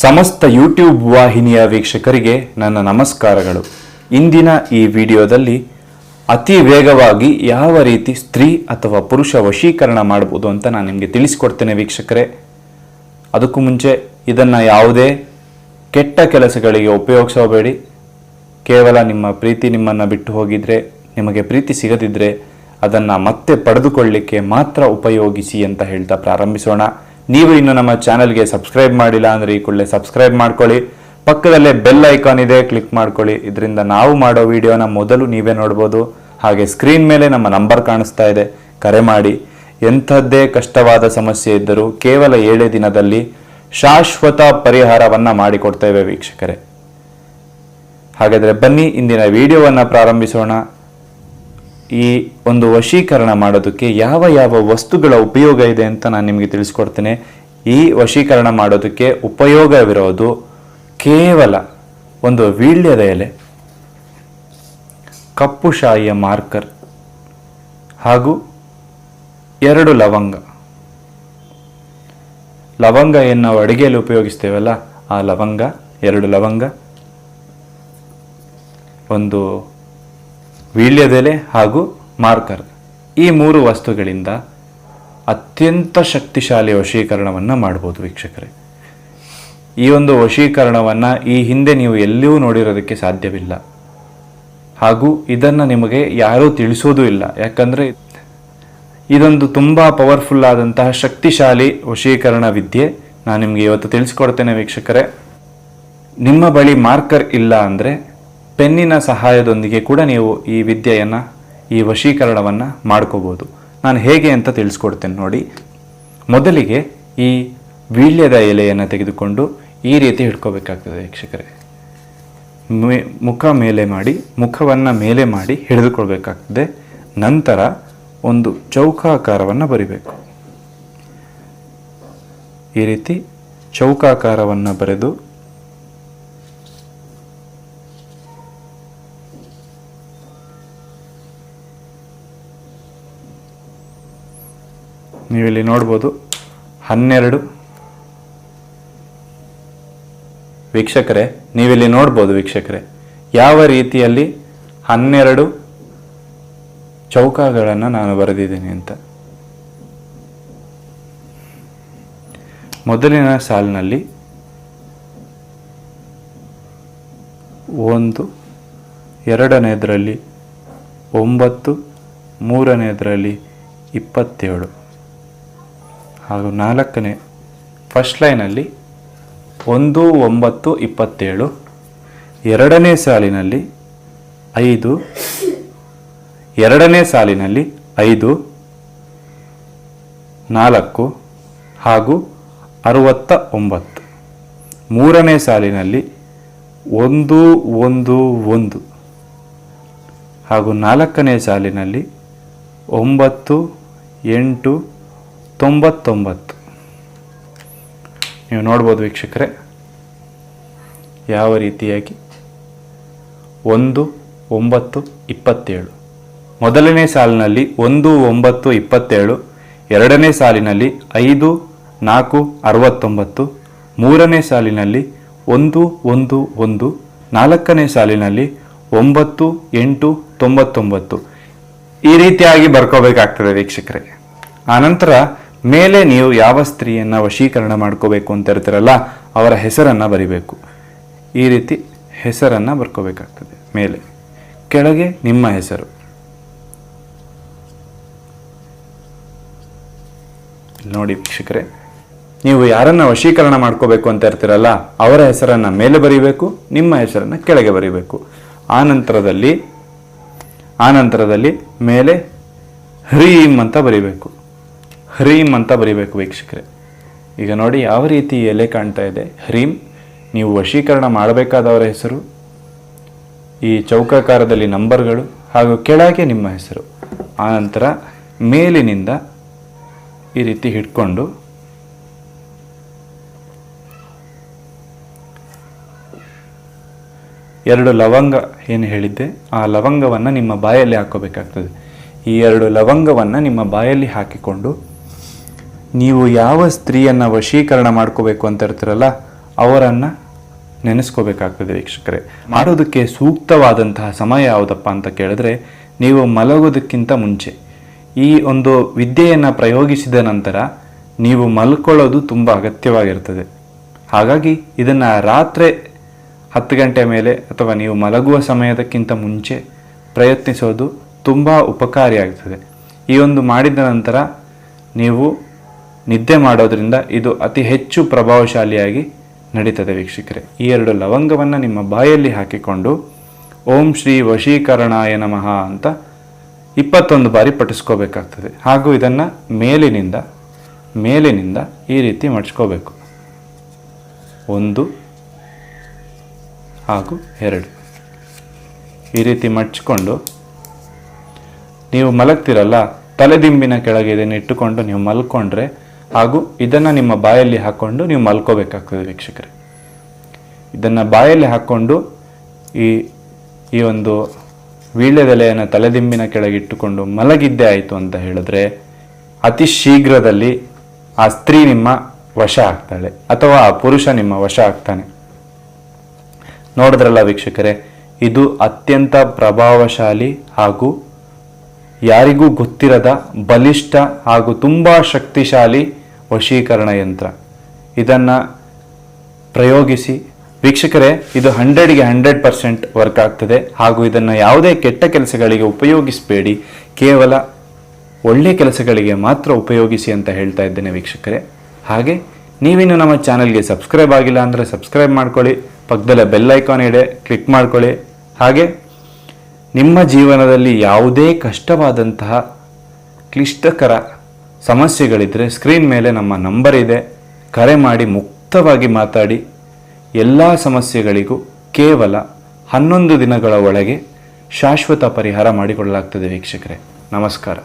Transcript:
ಸಮಸ್ತ ಯೂಟ್ಯೂಬ್ ವಾಹಿನಿಯ ವೀಕ್ಷಕರಿಗೆ ನನ್ನ ನಮಸ್ಕಾರಗಳು. ಇಂದಿನ ಈ ವಿಡಿಯೋದಲ್ಲಿ ಅತಿ ವೇಗವಾಗಿ ಯಾವ ರೀತಿ ಸ್ತ್ರೀ ಅಥವಾ ಪುರುಷ ವಶೀಕರಣ ಮಾಡಬಹುದು ಅಂತ ನಾನು ನಿಮಗೆ ತಿಳಿಸ್ಕೊಡ್ತೇನೆ ವೀಕ್ಷಕರೇ. ಅದಕ್ಕೂ ಮುಂಚೆ ಇದನ್ನು ಯಾವುದೇ ಕೆಟ್ಟ ಕೆಲಸಗಳಿಗೆ ಉಪಯೋಗಿಸಬೇಡಿ. ಕೇವಲ ನಿಮ್ಮ ಪ್ರೀತಿ ನಿಮ್ಮನ್ನು ಬಿಟ್ಟು ಹೋಗಿದ್ರೆ, ನಿಮಗೆ ಪ್ರೀತಿ ಸಿಗದಿದ್ದರೆ ಅದನ್ನು ಮತ್ತೆ ಪಡೆದುಕೊಳ್ಳಿಕ್ಕೆ ಮಾತ್ರ ಉಪಯೋಗಿಸಿ ಅಂತ ಹೇಳ್ತಾ ಪ್ರಾರಂಭಿಸೋಣ. ನೀವು ಇನ್ನು ನಮ್ಮ ಚಾನಲ್ಗೆ ಸಬ್ಸ್ಕ್ರೈಬ್ ಮಾಡಿಲ್ಲ ಅಂದರೆ ಈ ಕೂಡಲೇ ಸಬ್ಸ್ಕ್ರೈಬ್ ಮಾಡ್ಕೊಳ್ಳಿ. ಪಕ್ಕದಲ್ಲೇ ಬೆಲ್ ಐಕಾನ್ ಇದೆ, ಕ್ಲಿಕ್ ಮಾಡ್ಕೊಳ್ಳಿ. ಇದರಿಂದ ನಾವು ಮಾಡೋ ವಿಡಿಯೋನ ಮೊದಲು ನೀವೇ ನೋಡ್ಬೋದು. ಹಾಗೆ ಸ್ಕ್ರೀನ್ ಮೇಲೆ ನಮ್ಮ ನಂಬರ್ ಕಾಣಿಸ್ತಾ ಇದೆ. ಕರೆ ಮಾಡಿ. ಎಂಥದ್ದೇ ಕಷ್ಟವಾದ ಸಮಸ್ಯೆ ಇದ್ದರೂ ಕೇವಲ ಏಳೇ ದಿನದಲ್ಲಿ ಶಾಶ್ವತ ಪರಿಹಾರವನ್ನು ಮಾಡಿಕೊಡ್ತೇವೆ ವೀಕ್ಷಕರೇ. ಹಾಗಾದರೆ ಬನ್ನಿ, ಇಂದಿನ ವಿಡಿಯೋವನ್ನು ಪ್ರಾರಂಭಿಸೋಣ. ಈ ಒಂದು ವಶೀಕರಣ ಮಾಡೋದಕ್ಕೆ ಯಾವ ಯಾವ ವಸ್ತುಗಳ ಉಪಯೋಗ ಇದೆ ಅಂತ ನಾನು ನಿಮಗೆ ತಿಳಿಸ್ಕೊಡ್ತೇನೆ. ಈ ವಶೀಕರಣ ಮಾಡೋದಕ್ಕೆ ಉಪಯೋಗವಿರೋದು ಕೇವಲ ಒಂದು ವೀಳ್ಯದ ಎಲೆ, ಕಪ್ಪು ಶಾಯಿಯ ಮಾರ್ಕರ್ ಹಾಗೂ ಎರಡು ಲವಂಗ. ಲವಂಗ ಏನು ನಾವು ಅಡುಗೆಯಲ್ಲಿ ಉಪಯೋಗಿಸ್ತೇವಲ್ಲ, ಆ ಲವಂಗ, ಎರಡು ಲವಂಗ, ಒಂದು ವೀಳ್ಯದೆಲೆ ಹಾಗೂ ಮಾರ್ಕರ್ ಈ ಮೂರು ವಸ್ತುಗಳಿಂದ ಅತ್ಯಂತ ಶಕ್ತಿಶಾಲಿ ವಶೀಕರಣವನ್ನು ಮಾಡ್ಬೋದು ವೀಕ್ಷಕರೇ. ಈ ಒಂದು ವಶೀಕರಣವನ್ನು ಈ ಹಿಂದೆ ನೀವು ಎಲ್ಲಿಯೂ ನೋಡಿರೋದಕ್ಕೆ ಸಾಧ್ಯವಿಲ್ಲ. ಹಾಗೂ ಇದನ್ನು ನಿಮಗೆ ಯಾರೂ ತಿಳಿಸೋದೂ ಇಲ್ಲ. ಯಾಕಂದರೆ ಇದೊಂದು ತುಂಬ ಪವರ್ಫುಲ್ ಆದಂತಹ ಶಕ್ತಿಶಾಲಿ ವಶೀಕರಣ ವಿದ್ಯೆ ನಾನು ನಿಮಗೆ ಇವತ್ತು ತಿಳಿಸ್ಕೊಡ್ತೇನೆ ವೀಕ್ಷಕರೇ. ನಿಮ್ಮ ಬಳಿ ಮಾರ್ಕರ್ ಇಲ್ಲ ಅಂದರೆ ಪೆನ್ನಿನ ಸಹಾಯದೊಂದಿಗೆ ಕೂಡ ನೀವು ಈ ವಿದ್ಯೆಯನ್ನು, ಈ ವಶೀಕರಣವನ್ನು ಮಾಡ್ಕೋಬೋದು. ನಾನು ಹೇಗೆ ಅಂತ ತಿಳಿಸ್ಕೊಡ್ತೇನೆ ನೋಡಿ. ಮೊದಲಿಗೆ ಈ ವೀಳ್ಯದ ಎಲೆಯನ್ನು ತೆಗೆದುಕೊಂಡು ಈ ರೀತಿ ಹಿಡ್ಕೋಬೇಕಾಗ್ತದೆ ವೀಕ್ಷಕರೇ. ಮುಖ ಮೇಲೆ ಮಾಡಿ, ಮುಖವನ್ನು ಮೇಲೆ ಮಾಡಿ ಹಿಡಿದುಕೊಳ್ಬೇಕಾಗ್ತದೆ. ನಂತರ ಒಂದು ಚೌಕಾಕಾರವನ್ನು ಬರಿಬೇಕು. ಈ ರೀತಿ ಚೌಕಾಕಾರವನ್ನು ಬರೆದು ನೀವಿಲ್ಲಿ ನೋಡ್ಬೋದು ಹನ್ನೆರಡು. ವೀಕ್ಷಕರೇ, ನೀವಿಲ್ಲಿ ನೋಡ್ಬೋದು ವೀಕ್ಷಕರೇ, ಯಾವ ರೀತಿಯಲ್ಲಿ ಹನ್ನೆರಡು ಚೌಕಗಳನ್ನು ನಾನು ಬರೆದಿದ್ದೀನಿ ಅಂತ. ಮೊದಲಿನ ಸಾಲಿನಲ್ಲಿ ಒಂದು, ಎರಡನೇದರಲ್ಲಿ ಒಂಬತ್ತು, ಮೂರನೇದರಲ್ಲಿ ಇಪ್ಪತ್ತೇಳು. ಹಾಗೂ ನಾಲ್ಕನೇ ಫಸ್ಟ್ ಲೈನಲ್ಲಿ ಒಂದು, ಒಂಬತ್ತು, ಇಪ್ಪತ್ತೇಳು, ಎರಡನೇ ಸಾಲಿನಲ್ಲಿ ಐದು, ಎರಡನೇ ಸಾಲಿನಲ್ಲಿ ಐದು, ನಾಲ್ಕು ಹಾಗೂ ಅರುವತ್ತ ಒಂಬತ್ತು. ಮೂರನೇ ಸಾಲಿನಲ್ಲಿ ಒಂದು ಒಂದು ಒಂದು ಹಾಗೂ ನಾಲ್ಕನೇ ಸಾಲಿನಲ್ಲಿ ಒಂಬತ್ತು, ಎಂಟು ತೊಂಬತ್ತೊಂಬತ್ತು. ನೀವು ನೋಡ್ಬೋದು ವೀಕ್ಷಕರೇ. ಯಾವ ರೀತಿಯಾಗಿ? ಒಂದು, ಒಂಬತ್ತು, ಇಪ್ಪತ್ತೇಳು. ಮೊದಲನೇ ಸಾಲಿನಲ್ಲಿ ಒಂದು, ಒಂಬತ್ತು, ಇಪ್ಪತ್ತೇಳು. ಎರಡನೇ ಸಾಲಿನಲ್ಲಿ ಐದು, ನಾಲ್ಕು, ಅರವತ್ತೊಂಬತ್ತು. ಮೂರನೇ ಸಾಲಿನಲ್ಲಿ ಒಂದು ಒಂದು ಒಂದು. ನಾಲ್ಕನೇ ಸಾಲಿನಲ್ಲಿ ಒಂಬತ್ತು, ಎಂಟು, ತೊಂಬತ್ತೊಂಬತ್ತು. ಈ ರೀತಿಯಾಗಿ ಬರ್ಕೋಬೇಕಾಗ್ತದೆ ವೀಕ್ಷಕರಿಗೆ ಆನಂತರ ಮೇಲೆ ನೀವು ಯಾವ ಸ್ತ್ರೀಯನ್ನ ವಶೀಕರಣ ಮಾಡ್ಕೋಬೇಕು ಅಂತ ಇರ್ತಾರಲ್ಲ, ಅವರ ಹೆಸರನ್ನ ಬರಿಬೇಕು. ಈ ರೀತಿ ಹೆಸರನ್ನ ಬರ್ಕೋಬೇಕಾಗ್ತದೆ, ಮೇಲೆ. ಕೆಳಗೆ ನಿಮ್ಮ ಹೆಸರು. ನೋಡಿ ವೀಕ್ಷಕರೇ, ನೀವು ಯಾರನ್ನ ವಶೀಕರಣ ಮಾಡ್ಕೋಬೇಕು ಅಂತ ಇರ್ತೀರಲ್ಲ, ಅವರ ಹೆಸರನ್ನ ಮೇಲೆ ಬರಿಬೇಕು, ನಿಮ್ಮ ಹೆಸರನ್ನ ಕೆಳಗೆ ಬರಿಬೇಕು. ಆ ನಂತರದಲ್ಲಿ ಆ ನಂತರದಲ್ಲಿ ಮೇಲೆ ಹ್ರೀಂ ಅಂತ ಬರಿಬೇಕು. ಹ್ರೀಂ ಅಂತ ಬರೀಬೇಕು ವೀಕ್ಷಕರೇ. ಈಗ ನೋಡಿ ಯಾವ ರೀತಿ ಎಲೆ ಕಾಣ್ತಾ ಇದೆ. ಹ್ರೀಂ ನೀವು ವಶೀಕರಣ ಮಾಡಬೇಕಾದವರ ಹೆಸರು, ಈ ಚೌಕಾಕಾರದಲ್ಲಿ ನಂಬರ್ಗಳು ಹಾಗೂ ಕೆಳಗೆ ನಿಮ್ಮ ಹೆಸರು. ಆನಂತರ ಮೇಲಿನಿಂದ ಈ ರೀತಿ ಹಿಡ್ಕೊಂಡು ಎರಡು ಲವಂಗ ಏನು ಹೇಳಿದ್ದೆ? ಆ ಲವಂಗವನ್ನು ನಿಮ್ಮ ಬಾಯಲ್ಲಿ ಹಾಕೋಬೇಕಾಗ್ತದೆ. ಈ ಎರಡು ಲವಂಗವನ್ನು ನಿಮ್ಮ ಬಾಯಲ್ಲಿ ಹಾಕಿಕೊಂಡು ನೀವು ಯಾವ ಸ್ತ್ರೀಯನ್ನು ವಶೀಕರಣ ಮಾಡ್ಕೋಬೇಕು ಅಂತ ಇರ್ತೀರಲ್ಲ ಅವರನ್ನು ನೆನೆಸ್ಕೋಬೇಕಾಗ್ತದೆ ವೀಕ್ಷಕರೇ. ಮಾಡೋದಕ್ಕೆ ಸೂಕ್ತವಾದಂತಹ ಸಮಯ ಯಾವುದಪ್ಪ ಅಂತ ಕೇಳಿದ್ರೆ, ನೀವು ಮಲಗೋದಕ್ಕಿಂತ ಮುಂಚೆ. ಈ ಒಂದು ವಿದ್ಯೆಯನ್ನು ಪ್ರಯೋಗಿಸಿದ ನಂತರ ನೀವು ಮಲ್ಕೊಳ್ಳೋದು ತುಂಬ ಅಗತ್ಯವಾಗಿರ್ತದೆ. ಹಾಗಾಗಿ ಇದನ್ನು ರಾತ್ರಿ ಹತ್ತು ಗಂಟೆ ಮೇಲೆ ಅಥವಾ ನೀವು ಮಲಗುವ ಸಮಯದಕ್ಕಿಂತ ಮುಂಚೆ ಪ್ರಯತ್ನಿಸೋದು ತುಂಬ ಉಪಕಾರಿಯಾಗ್ತದೆ. ಈ ಒಂದು ಮಾಡಿದ ನಂತರ ನೀವು ನಿದ್ದೆ ಮಾಡೋದ್ರಿಂದ ಇದು ಅತಿ ಹೆಚ್ಚು ಪ್ರಭಾವಶಾಲಿಯಾಗಿ ನಡೀತದೆ ವೀಕ್ಷಕರೇ. ಈ ಎರಡು ಲವಂಗವನ್ನು ನಿಮ್ಮ ಬಾಯಲ್ಲಿ ಹಾಕಿಕೊಂಡು ಓಂ ಶ್ರೀ ವಶೀಕರಣಾಯ ನಮಃ ಅಂತ ಇಪ್ಪತ್ತೊಂದು ಬಾರಿ ಪಠಿಸ್ಕೋಬೇಕಾಗ್ತದೆ. ಹಾಗೂ ಇದನ್ನು ಮೇಲಿನಿಂದ ಮೇಲಿನಿಂದ ಈ ರೀತಿ ಮಡ್ಚ್ಕೋಬೇಕು ಒಂದು ಹಾಗೂ ಎರಡು. ಈ ರೀತಿ ಮಡ್ಚಿಕೊಂಡು ನೀವು ಮಲಗ್ತಿರಲ್ಲ, ತಲೆದಿಂಬಿನ ಕೆಳಗೆ ಇದನ್ನು ಇಟ್ಟುಕೊಂಡು ನೀವು ಮಲ್ಕೊಂಡ್ರೆ ಹಾಗೂ ಇದನ್ನು ನಿಮ್ಮ ಬಾಯಲ್ಲಿ ಹಾಕ್ಕೊಂಡು ನೀವು ಮಲ್ಕೋಬೇಕಾಗ್ತದೆ ವೀಕ್ಷಕರೇ. ಇದನ್ನು ಬಾಯಲ್ಲಿ ಹಾಕ್ಕೊಂಡು ಈ ಈ ಒಂದು ವೀಳ್ಯದೆಲೆಯನ್ನು ತಲೆದಿಂಬಿನ ಕೆಳಗೆ ಇಟ್ಟುಕೊಂಡು ಮಲಗಿದ್ದೇ ಆಯಿತು ಅಂತ ಹೇಳಿದ್ರೆ ಅತಿ ಶೀಘ್ರದಲ್ಲಿ ಆ ಸ್ತ್ರೀ ನಿಮ್ಮ ವಶ ಆಗ್ತಾಳೆ ಅಥವಾ ಆ ಪುರುಷ ನಿಮ್ಮ ವಶ ಆಗ್ತಾನೆ. ನೋಡಿದ್ರಲ್ಲ ವೀಕ್ಷಕರೇ, ಇದು ಅತ್ಯಂತ ಪ್ರಭಾವಶಾಲಿ ಹಾಗೂ ಯಾರಿಗೂ ಗೊತ್ತಿರದ ಬಲಿಷ್ಠ ಹಾಗೂ ತುಂಬ ಶಕ್ತಿಶಾಲಿ ವಶೀಕರಣ ಯಂತ್ರ. ಇದನ್ನು ಪ್ರಯೋಗಿಸಿ, ವೀಕ್ಷಕರೇ, ಇದು ಹಂಡ್ರೆಡ್ಗೆ ಹಂಡ್ರೆಡ್ ಪರ್ಸೆಂಟ್ ವರ್ಕ್ ಆಗ್ತದೆ. ಹಾಗೂ ಇದನ್ನು ಯಾವುದೇ ಕೆಟ್ಟ ಕೆಲಸಗಳಿಗೆ ಉಪಯೋಗಿಸಬೇಡಿ. ಕೇವಲ ಒಳ್ಳೆಯ ಕೆಲಸಗಳಿಗೆ ಮಾತ್ರ ಉಪಯೋಗಿಸಿ ಅಂತ ಹೇಳ್ತಾ ಇದ್ದೇನೆ ವೀಕ್ಷಕರೇ. ಹಾಗೆ, ನೀವಿನ್ನು ನಮ್ಮ ಚಾನಲ್ಗೆ ಸಬ್ಸ್ಕ್ರೈಬ್ ಆಗಿಲ್ಲ ಅಂದರೆ ಸಬ್ಸ್ಕ್ರೈಬ್ ಮಾಡ್ಕೊಳ್ಳಿ, ಪಕ್ಕದಲ್ಲೇ ಬೆಲ್ ಐಕಾನ್ ಇದೆ, ಕ್ಲಿಕ್ ಮಾಡ್ಕೊಳ್ಳಿ. ಹಾಗೆ, ನಿಮ್ಮ ಜೀವನದಲ್ಲಿ ಯಾವುದೇ ಕಷ್ಟವಾದಂತಹ ಕ್ಲಿಷ್ಟಕರ ಸಮಸ್ಯೆಗಳಿದ್ದರೆ ಸ್ಕ್ರೀನ್ ಮೇಲೆ ನಮ್ಮ ನಂಬರ್ ಇದೆ. ಕರೆ ಮಾಡಿ ಮುಕ್ತವಾಗಿ ಮಾತಾಡಿ. ಎಲ್ಲ ಸಮಸ್ಯೆಗಳಿಗೂ ಕೇವಲ ಹನ್ನೊಂದು ದಿನಗಳ ಒಳಗೆ ಶಾಶ್ವತ ಪರಿಹಾರ ಮಾಡಿಕೊಳ್ಳಲಾಗ್ತದೆ ವೀಕ್ಷಕರೇ. ನಮಸ್ಕಾರ.